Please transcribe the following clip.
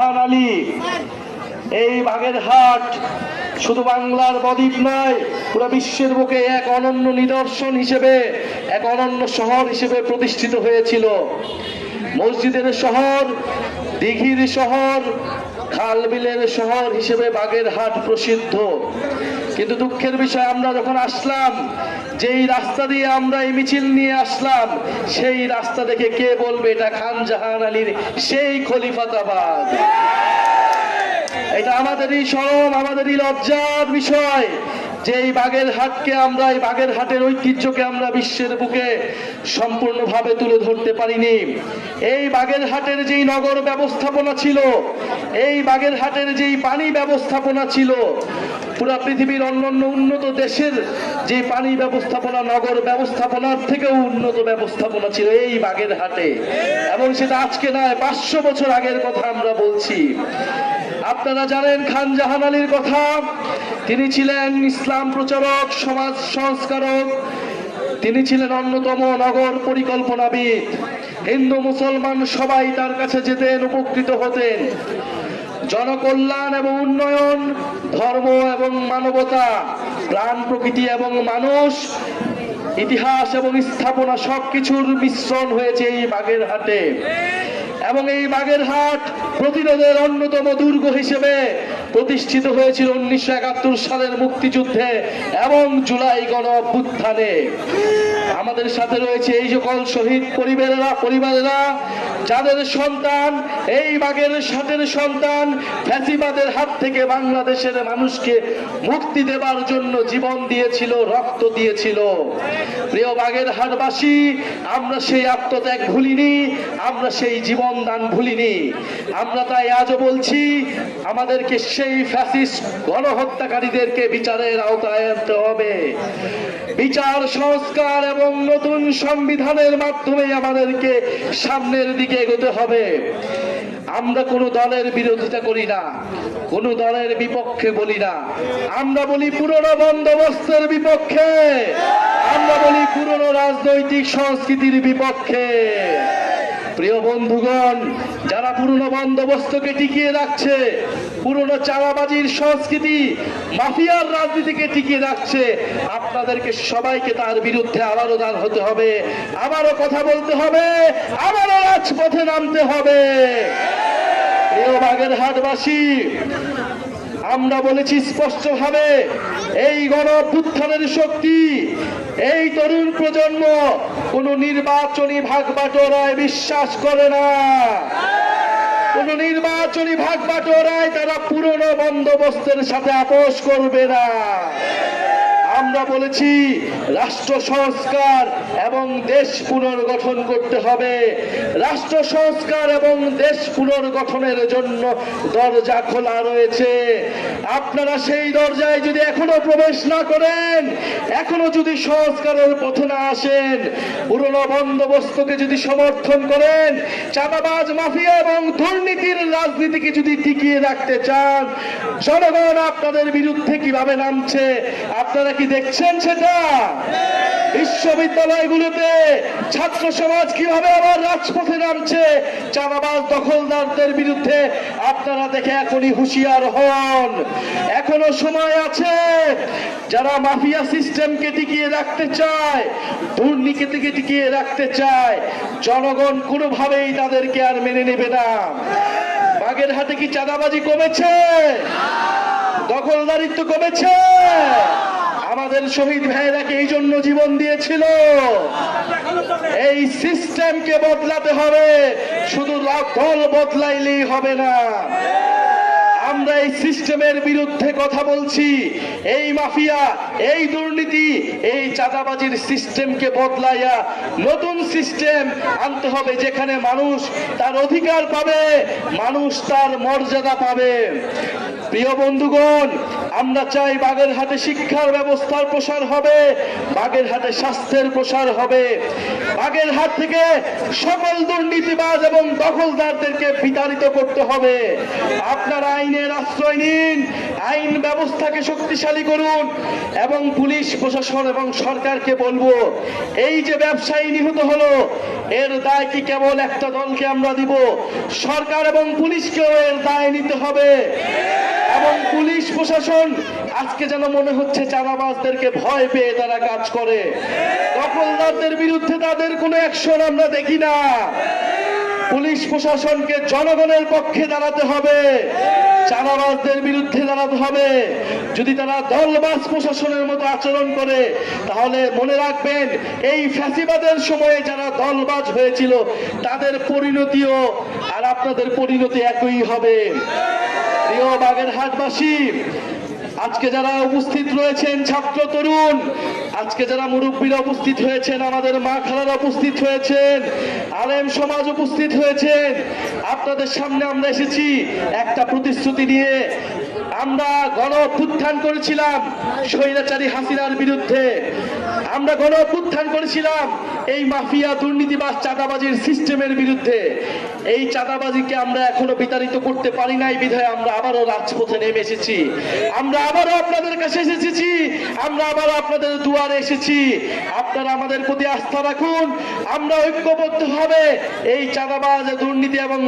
খানজাহান আলী। এই বাগেরহাট শুধু বাংলার বদ্বীপ নয়, পুরো বিশ্বের বুকে এক অনন্য নিদর্শন হিসেবে, এক অনন্য শহর হিসেবে প্রতিষ্ঠিত হয়েছিল। মসজিদের শহর, দিঘির শহর খালবিলের শহর হিসেবে বাগেরহাট প্রসিদ্ধ। কিন্তু দুঃখের বিষয়, আমরা যখন আসলাম, যেই রাস্তা দিয়ে আমরা এই মিছিল নিয়ে আসলাম, সেই রাস্তা দেখে কে বলবে, এটা খান জাহান আলীর সেই খলিফাতাবাদ। এটা আমাদেরই সরম আমাদেরই লজ্জার বিষয়। যে এই বাগের হাটকে আমরা, এই বাগের হাটের ঐতিহ্যকে আমরা বিশ্বের বুকে সম্পূর্ণভাবে তুলে ধরতে পারিনি। এই বাগের হাটের যেই নগর ব্যবস্থাপনা ছিল, এই বাগের হাটের যেই পানি ব্যবস্থাপনা ছিল, পুরো পৃথিবীর অন্যান্য উন্নত দেশের যে পানি ব্যবস্থাপনা, নগর ব্যবস্থাপনার থেকেও উন্নত ব্যবস্থাপনা ছিল এই বাগের হাটে এবং সেটা আজকে নয়, পাঁচশো বছর আগের কথা আমরা বলছি। আপনারা জানেন খান জাহান আলীর কথা। তিনি ছিলেন ইসলাম প্রচারক, সমাজ সংস্কারক। তিনি ছিলেন অন্যতম নগর পরিকল্পনাবিদ। হিন্দু, মুসলমান সবাই তার কাছে যেতেন, উপকৃত হতেন। জনকল্যাণ এবং উন্নয়ন, ধর্ম এবং মানবতা, প্রাণ, প্রকৃতি এবং মানুষ, ইতিহাস এবং স্থাপনা সবকিছুর মিশ্রণ হয়েছে এই বাগেরহাটে। এবং এই বাগেরহাট প্রতিরোধের অন্যতম দুর্গ হিসেবে প্রতিষ্ঠিত হয়েছিল উনিশশো একাত্তর সালের মুক্তিযুদ্ধে এবং জুলাই গণ অভ্যুত্থানে। আমাদের সাথে রয়েছে এই সকল শহীদ পরিবারেরা পরিবারেরা, যাদের সন্তান, এই বাগের সাথের সন্তান, ফ্যাসিবাদের হাত থেকে বাংলাদেশের মানুষকে মুক্তি দেবার জন্য জীবন দিয়েছিল, রক্ত দিয়েছিল। প্রিয় বাঘের হাটবাসী আমরা সেই আত্মত্যাগ ভুলিনি, আমরা সেই জীবন দান ভুলিনি। আমরা তাই আজও বলছি, আমাদেরকে সেই ফ্যাসিস্ট গণহত্যাকারীদেরকে বিচারের আওতায় আনতে হবে। বিচার, সংস্কার এবং নতুন সংবিধানের মাধ্যমে আমাদেরকে সামনের দিকে এগোতে হবে। আমরা কোনো দলের বিরোধিতা করি না, কোন দলের বিপক্ষে বলি না। আমরা বলি পুরনো বন্দোবস্তের বিপক্ষে, আমরা বলি পুরনো রাজনৈতিক সংস্কৃতির বিপক্ষে। প্রিয় বন্ধুগণ, যারা পুরনো বন্দোবস্তকে টিকিয়ে রাখছে, পুরনো চালাবাজির সংস্কৃতি, মাফিয়ার রাজনীতিকে টিকিয়ে রাখছে, আপনাদেরকে সবাইকে তার বিরুদ্ধে আবারও দান হতে হবে, আবারও কথা বলতে হবে, আবারও রাজপথে নামতে হবে। প্রিয় বাগেরহাটবাসী, আমরা বলেছি স্পষ্টভাবে, এই গণ শক্তি এই তরুণ প্রজন্ম, কোন নির্বাচনী ভাগ বাটোরায় বিশ্বাস করে না। কোন নির্বাচনী ভাগ বাটোরায় তারা পুরনো বন্দোবস্তের সাথে আপোষ করবে না। আমরা বলেছি, রাষ্ট্র সংস্কার এবং দেশ পুনর্গঠন করতে হবে। রাষ্ট্র সংস্কার এবং দেশ পুনর্গঠনের জন্য দরজা খোলা রয়েছে। আপনারা সেই দরজায় যদি এখনও প্রবেশ না করেন, এখনও যদি সংস্কারের পথে না আসেন, পুরনো বন্দোবস্তকে যদি সমর্থন করেন, চাঁদাবাজ, মাফিয়া এবং দুর্নীতির রাজনীতিকে যদি টিকিয়ে রাখতে চান, জনগণ আপনাদের বিরুদ্ধে কীভাবে নামছে, আপনারা কি দেখছেন সেটা? বিশ্ববিদ্যালয়গুলোতে ছাত্র সমাজ কীভাবে আবার রাজপথে নামছে? চাঁদাবাজ দখলদারদের বিরুদ্ধে আপনারা দেখে এখনই হুঁশিয়ার হন। এখনও সময় আছে। যারা মাফিয়া সিস্টেমকে টিকিয়ে রাখতে চায়, দুর্নীতিকে টিকিয়ে রাখতে চায়, জনগণ কোনোভাবেই তাদেরকে আর মেনে নেবে না। বাগের হাতে কি চাঁদাবাজি কমেছে? দখলদারিত্ব কমেছে? আমাদের শহীদ ভাইরাকে এই জন্য জীবন দিয়েছিল? এই সিস্টেমকে বদলাতে হবে, শুধু দল বদলাইলেই হবে না। আমরা এই সিস্টেমের বিরুদ্ধে কথা বলছি, এই মাফিয়া, এই দুর্নীতি, এই চাঁদাবাজির সিস্টেমকে বদলাইয়া নতুন সিস্টেম আনতে হবে, যেখানে মানুষ তার অধিকার পাবে, মানুষ তার মর্যাদা পাবে। প্রিয় বন্ধুগণ, আমরা চাই বাগেরহাটে শিক্ষার ব্যবস্থার প্রসার হবে বাগেরহাটে স্বাস্থ্যের প্রসার হবে। বাগেরহাট থেকে সকল দুর্নীতিবাজ এবং দখলদারদেরকে বিতাড়িত করতে হবে। আপনারা আইনের আশ্রয় নিন, আইন ব্যবস্থাকে শক্তিশালী করুন এবং পুলিশ, প্রশাসন এবং সরকারকে বলব, এই যে ব্যবসায়ী নিহত হলো, এর দায় কি কেবল একটা দলকে আমরা দিব? সরকার এবং পুলিশকেও এর দায় নিতে হবে। এবং পুলিশ প্রশাসন আজকে যেন মনে হচ্ছে চাঁদাবাজদেরকে ভয় পেয়ে তারা কাজ করে। দখলদারদের বিরুদ্ধে তাদের কোনো অ্যাকশন আমরা দেখি না। পুলিশ প্রশাসনকে জনগণের পক্ষে দাঁড়াতে হবে। চাঁদাবাজদের বিরুদ্ধে দাঁড়াতে হবে। যদি তারা দলবাজ প্রশাসনের মতো আচরণ করে, তাহলে মনে রাখবেন এই ফ্যাসিবাদের সময়ে যারা দলবাজ হয়েছিল, তাদের পরিণতিও আর আপনাদের পরিণতি একই হবে। প্রিয় বাগেরহাটবাসী আজকে যারা উপস্থিত রয়েছেন ছাত্র তরুণ, আজকে যারা মুরব্বীরা উপস্থিত হয়েছেন, আমাদের মা খালারা উপস্থিত হয়েছেন, আলেম সমাজ উপস্থিত হয়েছেন, আপনাদের সামনে আমরা এসেছি একটা প্রতিশ্রুতি নিয়ে আমরা গণ অভ্যুত্থান করেছিলাম স্বৈরাচারী হাসিনার বিরুদ্ধে। আমরা গণ অভ্যুত্থান করেছিলাম এই মাফিয়া দুর্নীতিবাজ চাঁদাবাজির সিস্টেমের বিরুদ্ধে। এই চাঁদাবাজিকে আমরা এখনও বিতাড়িত করতে পারি নাই, বিধায় আমরা আবারও রাজপথে নেমে এসেছি। আমরা আবারও আপনাদের কাছে এসেছি, আমরা আবারও আপনাদের দুয়ারে এসেছি। আপনারা আমাদের প্রতি আস্থা রাখুন, আমরা ঐক্যবদ্ধ হবে এই চাঁদাবাজ, দুর্নীতি এবং